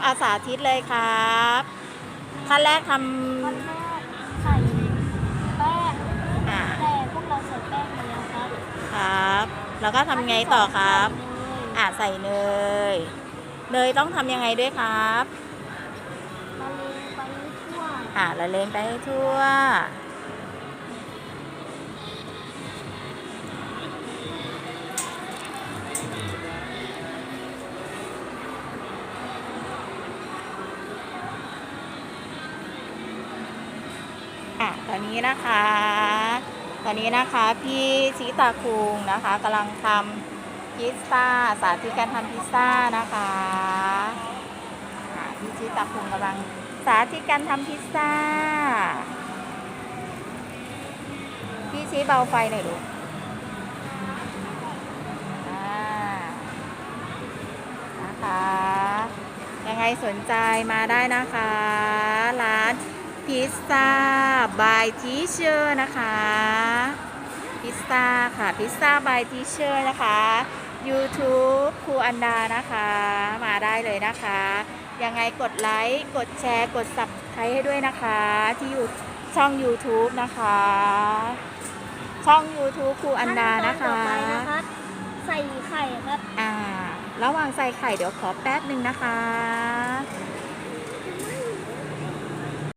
เอาสาธิตเลยครับขั้นแรกทขั้นแรกใส่แป้งำอ่าแต่พวกเราใส่แป้งไปแล้วครับครับ แล้วก็ทำไงต่อครับ อ่าใส่เนย เนยต้องทำยังไงด้วยครับมาเลงไปทั่วอ่าละเลงไปให้ทั่ว อะตอนนี้นะคะ ตอนนี้นะคะพี่ชิตาคุงนะคะกำลังทำพิซซ่าสาธิตการทำพิซซ่านะคะอะพี่ชิตาคุงกำลังสาธิตการทำพิซซ่าพี่ชี้เบาไฟหน่อยลูกอ่านะคะยังไงสนใจมาได้นะคะ ร้าน พิซซ่าบายทีเชอร์นะคะ พิซซ่าค่ะพิซซ่าบายทีเชอร์นะคะ YouTube ครูอันดานะคะ มาได้เลยนะคะ ยังไงกดไลค์กดแชร์กด subscribe ให้ด้วยนะคะ ที่อยู่ช่อง YouTube นะคะ ช่อง YouTube ครูอันดานะขั้ตคะต่อไปนะครับ ใส่ไข่ครับ อ่า ระหว่างใส่ไข่เดี๋ยวขอแป๊บหนึ่งนะคะ